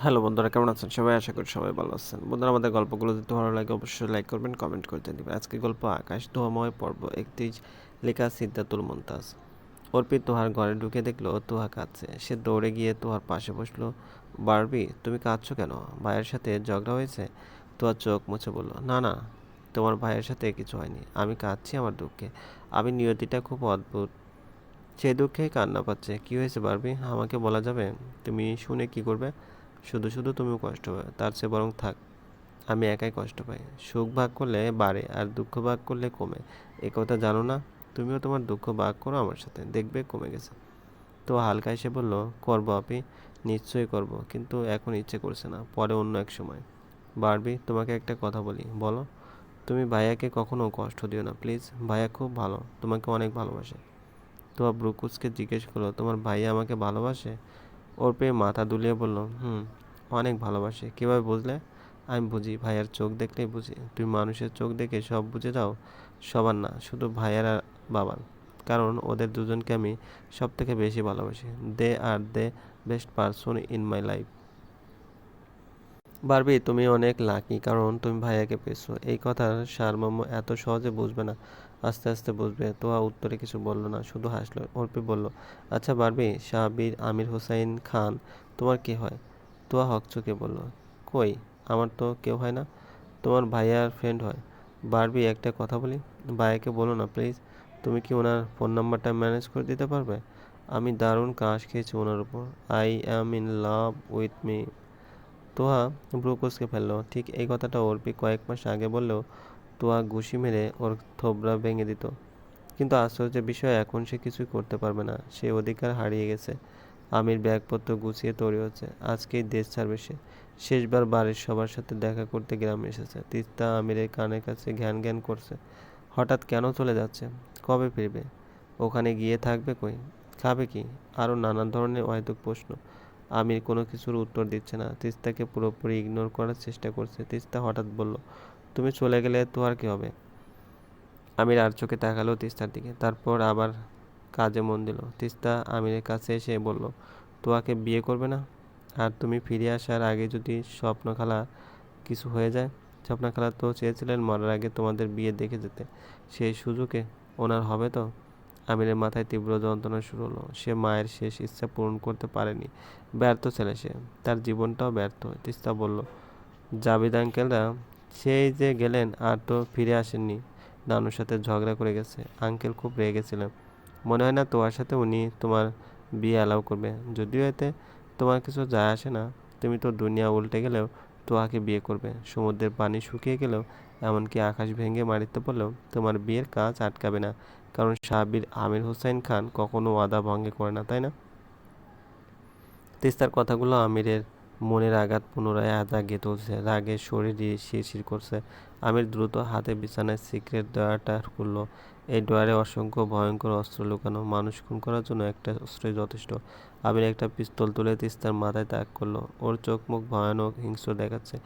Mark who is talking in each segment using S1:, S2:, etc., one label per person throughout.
S1: Hello বন্ধুরা, কেমন আছেন? সবাই আশা করি সবাই ভালো আছেন। বন্ধুরা, আমাদের গল্পগুলো যদি ভালো লাগে, অবশ্যই লাইক করবেন কমেন্ট করতে দিবেন। আজকে গল্প আকাশ ধোয়াময় পর্ব। একত্রিশ লেখা সিদ্ধাতুল মন্তাজ। অর্পিত তোহার ঘরে ঢুকে দেখল, তোহা কাঁদছে। সে দৌড়ে গিয়ে তোহার পাশে বসল। বারবি, তুমি কাঁদছো কেন? ভাইয়ের সাথে ঝগড়া হয়েছে? তোহার চোখ মুছে বলল, না না, তোমার ভাইয়ের সাথে কিছু হয়নি। আমি কাঁদছি আমার দুঃখে। আমি নিয়তিটা খুব অদ্ভুত। সেই দুঃখেই কান্না পাচ্ছে। কি হয়েছে বারবি? আমাকে বলা যাবে? তুমি শুনে কি করবে? শুধু শুধু তুমিও কষ্ট পাবে, তার চেয়ে বরং থাক। আমি একাই কষ্ট পাই। সুখ ভাগ করলে বাড়ে আর দুঃখ ভাগ করলে কমে। এ কথা জানো না? তুমিও তোমার দুঃখ ভাগ করো আমার সাথে, দেখবে কমে গেছে। তো হালকা এসে বলল, করব আপনি নিশ্চয়ই করব, কিন্তু এখন ইচ্ছে করছে না, পরে অন্য এক সময়। বারবি, তোমাকে একটা কথা বলি, বলো? তুমি ভাইয়াকে কখনো কষ্ট দিও না, প্লিজ। ভাইয়া খুব ভালো, তোমাকে অনেক ভালোবাসে। তো ব্রুকুসকে জিজ্ঞেস করল, তোমার ভাইয়া আমাকে ভালোবাসে? ওর পেয়ে মাথা দুলিয়ে বলল, হুম, অনেক ভালোবাসে। কীভাবে বুঝলে? আমি বুঝি, ভাইয়ার চোখ দেখলেই বুঝি। তুমি মানুষের চোখ দেখে সব বুঝে যাও, সবার না, শুধু ভাইয়ার আর বাবার। কারণ ওদের দুজনকে আমি সব থেকে বেশি ভালোবাসি। They are the best person in my life. Barbie, তুমি অনেক লাকি কারণ তুমি ভাইয়াকে পেয়েছ। এই কথার সারমর্ম এত সহজে বুঝবে না। আস্তে আস্তে বুঝবে। তোয়া উত্তরে কিছু বলল না, শুধু হাসলো, অর্পি বলল আচ্ছা বারবি সাবির আমির হোসাইন খান, তোমার কি হয়? তোয়া হকচকে বলল, কই, আমার তো কেউ হয় না, তোমার ভাইয়ার ফ্রেন্ড হয়। বারবি, একটা কথা বলি, ভাইয়াকে বলো না প্লিজ তুমি কি ওনার ফোন নাম্বারটা ম্যানেজ করে দিতে পারবে? আমি দারুণ কাশ খেয়েছি ওনার উপর। I am in love with me Toha ব্রুকোসকে ফেলল। ঠিক এই কথাটা অর্পি কয়েক মাস আগে বললেও তোয়া ঘুষি মেরে ওর থোবরা ভেঙে দিত। কিন্তু আশ্চর্যের বিষয়, এখন সে কিছুই করতে পারবে না। সে অধিকার হারিয়ে গেছে। আমির ব্যাগপত্র গুছিয়ে তৈরি হচ্ছে। আজকেই দেশ ছাড়বে সে। শেষবার বাড়ির সবার সাথে দেখা করতে গ্রামে এসেছে। তিস্তা আমিরের কানের কাছে ঘ্যান ঘ্যান করছে। হঠাৎ কেন চলে যাচ্ছে? কবে ফিরবে? ওখানে গিয়ে থাকবে কই? খাবে কি? আরও নানান ধরনের অহেতুক প্রশ্ন। আমির কোনো কিছুর উত্তর দিচ্ছে না। তিস্তাকে পুরোপুরি ইগনোর করার চেষ্টা করছে। তিস্তা হঠাৎ বলল, তুমি চলে গেলে তো আর কি হবে? আমির আর চোখে তাকালো তিস্তার দিকে। তারপর আবার কাজে মন দিল। তিস্তা আমিরের কাছে এসে বলল তোয়াকে বিয়ে করবে না? আর তুমি ফিরে আসার আগে যদি স্বপ্নখালা কিছু হয়ে যায়, স্বপ্নখালা তো চেয়েছিলেন মরার আগে তোমাদের বিয়ে দেখে যেতে। সেই সুযোগে ওনার হবে তো? আমিরের মাথায় তীব্র যন্ত্রণা শুরু হলো। সে মায়ের শেষ ইচ্ছা পূরণ করতে পারেনি। ব্যর্থ ছেলে সে। তার জীবনটাও ব্যর্থ। তিস্তা বলল, জাবিদ আঙ্কেলরা সেই যে গেলেন আর তো ফিরে আসেননি। নানুর সাথে ঝগড়া করে গেছে। আঙ্কেল খুব রেগে গেছিলেন মনে হয় না তোমার সাথে উনি তোমার বিয়ে অ্যালাউ করবে। যদিও এতে তোমার কিছু যায় আসে না, তুমি তো দুনিয়া উল্টে গেলেও তোয়াকে বিয়ে করবে। সমুদ্রের পানি শুকিয়ে গেলেও এমনকি আকাশ ভেঙে মারিতে পড়লেও তোমার বিয়ের কাজ আটকাবে না। কারণ সাবির আমির হোসেন খান কখনো ওয়াদা ভঙ্গে করে না, তাই না? তিস্তার কথাগুলো আমিরের মনের আঘাত পুনরায় জাগিয়ে তুলছে, রাগে শরীর শিরশির করছে। আমির দ্রুত হাতে বিছানায় সিক্রেট ডয়ারটা খুললো এই ডয়ারে অসংখ্য ভয়ঙ্কর অস্ত্র লুকানো, মানুষ খুন করার জন্য একটা অস্ত্রই যথেষ্ট। আমির একটা পিস্তল তুলে তিস্তার মাথায় তাক করল। ওর চোখ মুখ ভয়ানক হিংস্র দেখাচ্ছে।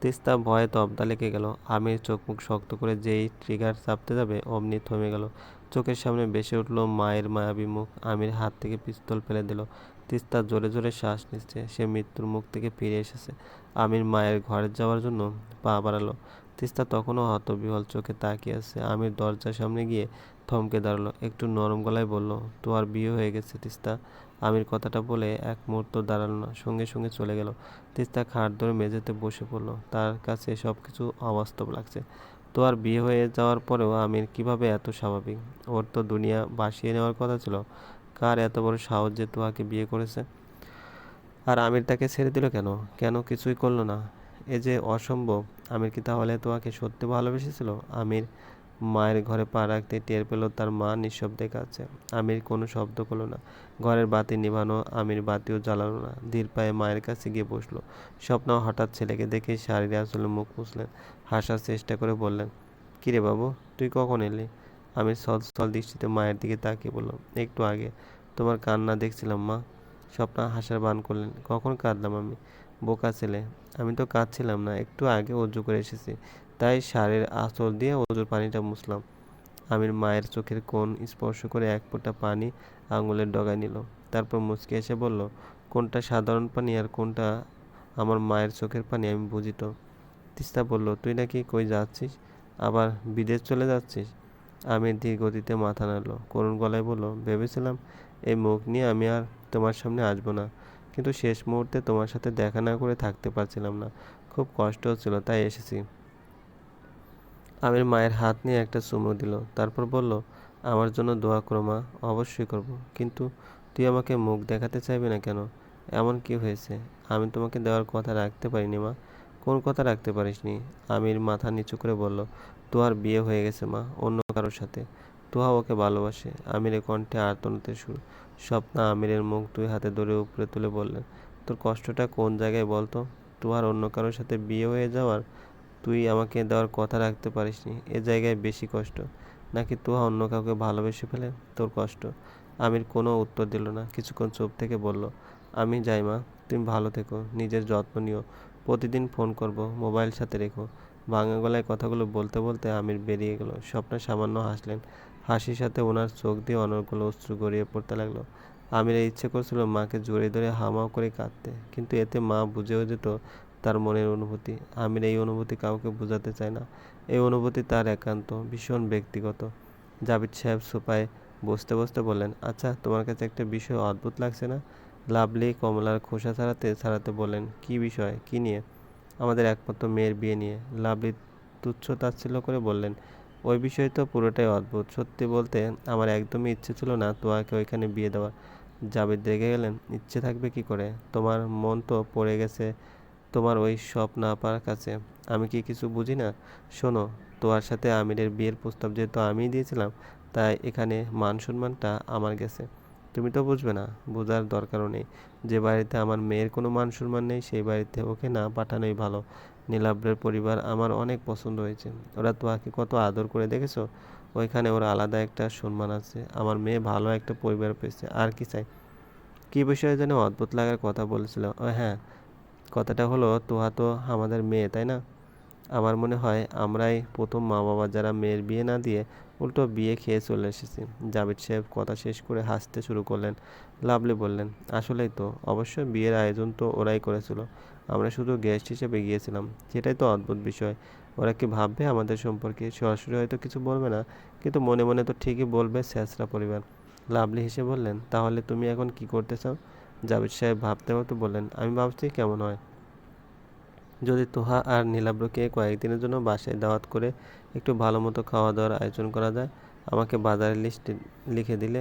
S1: তিস্তা ভয়ে তবদা লেগে গেল। আমির চোখ মুখ শক্ত করে যেই ট্রিগার চাপতে যাবে, অমনি থমে গেল। চোখের সামনে বেসে উঠল মায়ের মায়াবী মুখ। আমির হাত থেকে পিস্তল ফেলে দিল। তিস্তা জোরে জোরে শ্বাস নিচ্ছে। সে মৃত্যুর মুখ থেকে ফিরে এসেছে। আমির মায়ের ঘরে যাওয়ার জন্য পা বাড়ালো। তিস্তা তখনও হতবিহল চোখে তাকিয়ে আছে। আমির দরজার সামনে গিয়ে থমকে দাঁড়াল। একটু নরম গলায় বলল তোমার বিয়ে হয়ে গেছে তিস্তা। আমির কথাটা বলে এক মুহূর্ত দাঁড়াল না, সঙ্গে সঙ্গে চলে গেল। তিস্তা খাট ধরে মেঝেতে বসে পড়ল। তার কাছে সব কিছু অবাস্তব লাগছে। তো আর বিয়ে হয়ে যাওয়ার পরেও আমির কীভাবে এত স্বাভাবিক? ওর তো দুনিয়া বাসিয়ে নেওয়ার কথা ছিল। কার এত বড় সাহস যে তোহাকে বিয়ে করেছে? আর আমির তাকে ছেড়ে দিল কেন? কেন কিছুই করল না? এ যে অসম্ভব। আমির কি তাহলে তোহাকে সত্যি ভালোবেসেছিল? আমির মায়ের ঘরে পা রাখতে টের পেল তার মা নিঃশব্দে কাছে আমির কোনো শব্দ করল না। ঘরের বাতি নিভানো আমির বাতিও জ্বালানো না। ধীর পায়ে মায়ের কাছে গিয়ে বসল। স্বপ্ন হঠাৎ ছেলেকে দেখে শাড়ির আসলে মুখ পুষলেন হাসার চেষ্টা করে বললেন, কিরে বাবু, তুই কখন এলি? আমি সল সল দৃষ্টিতে মায়ের দিকে তাকিয়ে বললাম একটু আগে। তোমার কান্না দেখছিলাম, মা। স্বপ্না হাসার বান করলেন, কখন কাঁদলাম আমি? বোকা ছেলে, আমি তো কাঁদছিলাম না, একটু আগে অজু করে এসেছি। তাই শাড়ির আঁচল দিয়ে অজুর পানিটা মুছলাম। আমির মায়ের চোখের কোণ স্পর্শ করে এক ফোঁটা পানি আঙুলের ডগায় নিল। তারপর মুচকে এসে বলল, কোনটা সাধারণ পানি আর কোনটা আমার মায়ের চোখের পানি? আমি বুঝি তো তিস্তা বলল, তুই নাকি কই যাচ্ছিস? আবার বিদেশ চলে যাচ্ছিস? আমির ধীর গতিতে মাথা নাড়ল। করুণ গলায় বলল, ভেবেছিলাম এই মুখ নিয়ে আমি আর তোমার সামনে আসব না। কিন্তু শেষ মুহূর্তে তোমার সাথে দেখা না করে থাকতে পারছিলাম না। খুব কষ্ট হচ্ছিল তাই এসেছি। আমির মায়ের হাত নিয়ে একটা চুমু দিল। তারপর বলল, আমার জন্য দোয়া করো মা, অবশ্যই করব। কিন্তু তুই আমাকে মুখ দেখাতে চাইবি না কেন? এমন কি হয়েছে? আমি তোমাকে দেওয়ার কথা রাখতে পারিনি মা। কোন কথা রাখতে পারিসনি? আমির মাথা নিচু করে বলল, তোহার বিয়ে হয়ে গেছে মা, অন্য কারোর সাথে। তোহা ওকে ভালোবাসে। আমিরের কণ্ঠে আর্তনতে সুর স্বপ্না আমিরের মুখ দুই হাতে ধরে উপরে তুলে বললেন, তোর কষ্টটা কোন জায়গায় বলতো? তোহার অন্য কারোর সাথে বিয়ে হয়ে যাওয়ার তুই আমাকে দেওয়ার কথা রাখতে পারিসনি। এ জায়গায় বেশি কষ্ট। নাকি তোহা অন্য কাউকে ভালোবেসে ফেলে? তোর কষ্ট। আমির কোনো উত্তর দিল না। কিছুক্ষণ চুপ থেকে বলল, আমি যাই মা তুমি ভালো থেকো। নিজের যত্ন নিও। প্রতিদিন ফোন করব, মোবাইল সাথে রেখো। ভাঙা গলায় কথাগুলো বলতে বলতে আমির বেরিয়ে গেল। স্বপ্না সামান্য হাসলেন। হাসির সাথে ওনার চোখ দিয়ে অনর্গল অশ্রু গড়িয়ে পড়তে লাগল। আমির ইচ্ছে করছিল মাকে জোরে ধরে হামাও করে কাঁদতে। কিন্তু এতে মা বুঝেও যেত তার মনের অনুভূতি। আমির এই অনুভূতি কাউকে বোঝাতে চায় না। এই অনুভূতি তার একান্ত, ভীষণ ব্যক্তিগত। জাবিদ সাহেব সোফায় বসতে বসতে বললেন আচ্ছা তোমার কাছে একটা বিষয় অদ্ভুত লাগছে না? লাভলি কমলার খোসা ছাড়াতে ছাড়াতে বললেন, কি বিষয়? কি নিয়ে? আমাদের একমাত্র মেয়ের বিয়ে নিয়ে। লাভলি তুচ্ছ তাচ্ছিল্য করে বললেন, ওই বিষয় তো পুরোটাই অদ্ভুত। সত্যি বলতে আমার একদমই ইচ্ছে ছিল না তোমাকে ওইখানে বিয়ে দেওয়ার। জাবেদ রেগে গেলেন, ইচ্ছে থাকবে কি করে? তোমার মন তো পড়ে গেছে তোমার ওই সব না পাওয়ার কাছে আমি কি কিছু বুঝি না? শোনো, তোমার সাথে আমিরের বিয়ের প্রস্তাব যেহেতু আমিই দিয়েছিলাম, তাই এখানে মান সম্মানটা আমার গেছে। তুমি তো বুঝবে না, বোঝার দরকারও নেই। যে বাড়িতে আমার মেয়ের কোনো মান সম্মান নেই, সেই বাড়িতে ওকে না পাঠানোই ভালো। নীলাব্রের পরিবার আমার অনেক পছন্দ হয়েছে। ওরা তোয়াকে কত আদর করে দেখেছ? ওইখানে ওর আলাদা একটা সম্মান আছে। আমার মেয়ে ভালো একটা পরিবার পেয়েছে, আর কি চাই? কী বিষয়ে যেন অদ্ভুত লাগার কথা বলেছিল। ও হ্যাঁ কথাটা হলো, তোহা তো আমাদের মেয়ে, তাই না? আমার মনে হয় আমরাই প্রথম মা বাবা যারা মেয়ের বিয়ে না দিয়ে উল্টো বিয়ে খেয়ে চলে এসেছি। জাবিদ সাহেব কথা শেষ করে হাসতে শুরু করলেন লাভলি বললেন, আসলেই তো, অবশ্য বিয়ের আয়োজন তো ওরাই করেছিল। আমরা শুধু গেস্ট হিসেবে গিয়েছিলাম। সেটাই তো অদ্ভুত বিষয়। ওরা কি ভাববে আমাদের সম্পর্কে? সরাসরি হয়তো কিছু বলবে না, কিন্তু মনে মনে তো ঠিকই বলবে স্যাসরা পরিবার। লাভলি হেসে বললেন, তাহলে তুমি এখন কি করতে চাও? জাবিদ সাহেব ভাবতে ভাবতে বললেন, আমি ভাবছি কেমন হয়? যদি তোহা আর নীলাব্রকে কয়েকদিনের জন্য বাসায় দাওয়াত করে একটু ভালো মতো খাওয়া দাওয়ার আয়োজন করা যায়, আমাকে বাজারের লিস্ট লিখে দিলে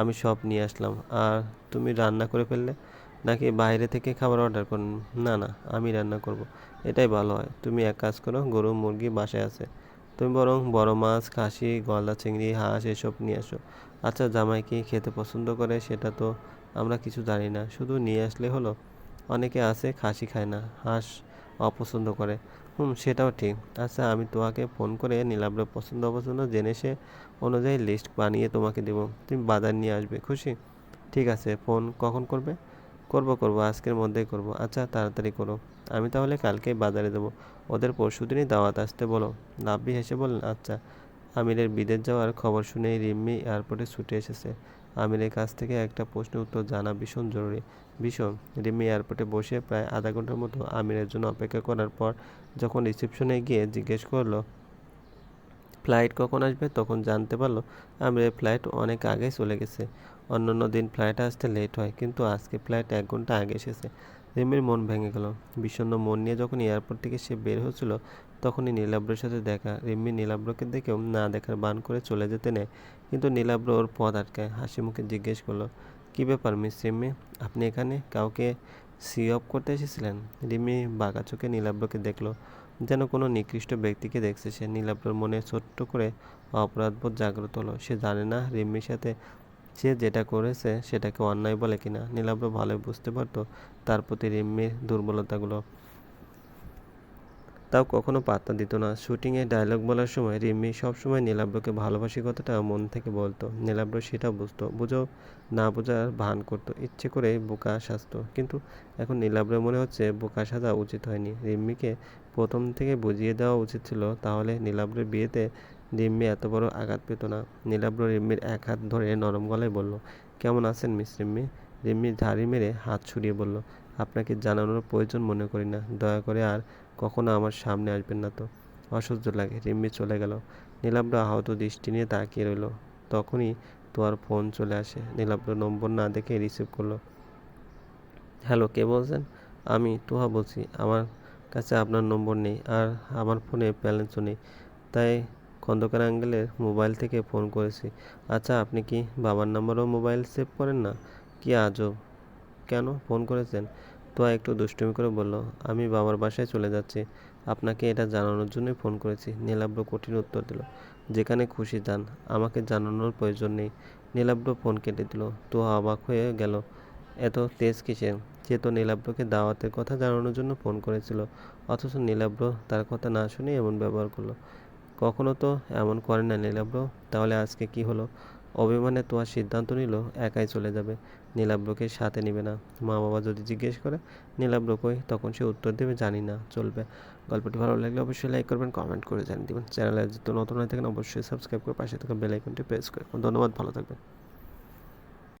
S1: আমি সব নিয়ে আসলাম। আর তুমি রান্না করে ফেললে নাকি বাইরে থেকে খাবার অর্ডার করুন? না না, আমি রান্না করব। এটাই ভালো হয়। তুমি এক কাজ করো, গরু, মুরগি বাসায় আছে। তুমি বরং বড় মাছ, খাসি, গলদা, চিংড়ি, হাঁস এসব নিয়ে আসো। আচ্ছা জামাই কি খেতে পছন্দ করে সেটা তো আমরা কিছু জানি না। শুধু নিয়ে আসলে হলো, অনেকে আছে খাসি খায় না, হাঁস অপছন্দ করে। হুম, সেটাও ঠিক। আচ্ছা আমি তোমাকে ফোন করে নীলাব্র পছন্দ অপছন্দ জেনে সে অনুযায়ী লিস্ট বানিয়ে তোমাকে দেবো। তুমি বাজার নিয়ে আসবে, খুশি? ঠিক আছে, ফোন কখন করবে? করব করব, আজকের মধ্যেই করব। আচ্ছা তাড়াতাড়ি করো। আমি তাহলে কালকেই বাজারে দেবো। ওদের পরশু দিনই দাওয়াত আসতে বলো। লাভবি হেসে বললেন আচ্ছা। আমিরের বিদেশ যাওয়ার খবর শুনেই রিম্মি এয়ারপোর্টে ছুটে এসেছে। আমিরের কাছ থেকে একটা প্রশ্নের উত্তর জানা ভীষণ জরুরি। ভীষণ। রিমি এয়ারপোর্টে বসে প্রায় আধা ঘণ্টার মতো আমিরের জন্য অপেক্ষা করার পর যখন রিসেপশনে গিয়ে জিজ্ঞেস করল, ফ্লাইট কখন আসবে? তখন জানতে পারল, আমিরের ফ্লাইট অনেক আগে চলে গেছে। অন্যান্য দিন ফ্লাইট আসতে লেট হয়, কিন্তু আজকে ফ্লাইট এক ঘণ্টা আগে এসেছে। রিমির মন ভেঙে গেল। বিষণ্ণ মন নিয়ে যখন এয়ারপোর্ট থেকে সে বের হচ্ছিল তখনই নীলাব্রের সাথে দেখা। রিম্মি নীলাব্রকে দেখেও না দেখার বান করে চলে যেতে নেয়, কিন্তু নীলাব্র ওর পথ আটকায়। হাসি মুখে জিজ্ঞেস করল, কী ব্যাপার, মিস রিম্মি? আপনি এখানে? কাউকে সি অফ করতে এসেছিলেন? রিমি বাঁকা চোখে নীলাব্রকে দেখল, যেন কোনো নিকৃষ্ট ব্যক্তিকে দেখছে সে। নীলাব্রর মনে ছোট্ট করে অপরাধবোধ জাগ্রত হলো। সে জানে না রিম্মির সাথে সে যেটা করেছে সেটাকে অন্যায় বলে কিনা। নীলাব্র ভালোই বুঝতে পারতো তার প্রতি রিম্মির দুর্বলতাগুলো। তাও কখনো পাত্তা দিত না। শুটিংয়ে ডায়লগ বলার সময় রিম্মি সবসময় নীলাব্রকে ভালোবাসি কথাটা মন থেকে বলতো। নীলাব্র সেটা বুঝতো। বুঝো, না বোঝার ভান করতো। ইচ্ছে করে বোকা সাজতো। কিন্তু এখন নীলাব্রের মনে হচ্ছে বোকা সাজা উচিত হয়নি। রিম্মিকে প্রথম থেকে বুঝিয়ে দেওয়া উচিত ছিল, তাহলে নীলাব্রের বিয়েতে রিম্মি এত বড় আঘাত পেত না। নীলাব্র রিম্মির এক হাত ধরে নরম গলায় বলল, কেমন আছেন মিস রিম্মি? রিম্মি ঝাড়ি মেরে হাত ছুড়িয়ে বলল, আপনাকে জানানোর প্রয়োজন মনে করি না। দয়া করে আর কখনো আমার সামনে আসবেন না তো। অসহ্য লাগে। রিম্মি চলে গেল। নীলাব্র আহত দৃষ্টি নিয়ে তাকিয়ে রইল। তখনই তোয়ার ফোন চলে আসে। নীলাব্র নম্বর না দেখে রিসিভ করল। হ্যালো, কে বলছেন? আমি তোহা বলছি। আমার কাছে আপনার নম্বর নেই আর আমার ফোনে ব্যালেন্সও নেই। তাই খন্দকার আঙ্কেলের মোবাইল থেকে ফোন করেছি। আচ্ছা আপনি কি বাবার নাম্বারও মোবাইল সেভ করেন না? কি আজব। কেন? ফোন করেছেন? তোয়া একটু দুষ্টুমি করে বলল, আমি বাবার বাসায় চলে যাচ্ছি। আপনাকে এটা জানানোর জন্যই ফোন করেছি। নীলাব্র কঠিন উত্তর দিল, যেখানে খুশি যান। আমাকে জানানোর প্রয়োজন নেই। নীলাব্র ফোন কেটে দিল তোয়া অবাক হয়ে গেল। এত তেজ কিসের? সে তো নীলাব্রকে দাওয়াতের কথা জানানোর জন্য ফোন করেছিল, অথচ নীলাব্র তার কথা না শুনে এমন ব্যবহার করল। কখনো তো এমন করে না নীলাব্র। তাহলে আজকে কি হলো? অভিমানে তোমার সিদ্ধান্ত নিল, একাই চলে যাবে। নীলাব্রকে সাথে নেবে না। মা বাবা যদি জিজ্ঞেস করে নীলাব্র কই তখন সে উত্তর দেবে, জানি না, চলবে। গল্পটি ভালো লাগলে অবশ্যই লাইক করবেন কমেন্ট করে জানিয়ে দেবেন। চ্যানেলে যদি নতুন হয়ে থাকেন, অবশ্যই সাবস্ক্রাইব করে পাশে থাকা বেল আইকনটি প্রেস করে ধন্যবাদ, ভালো থাকবেন।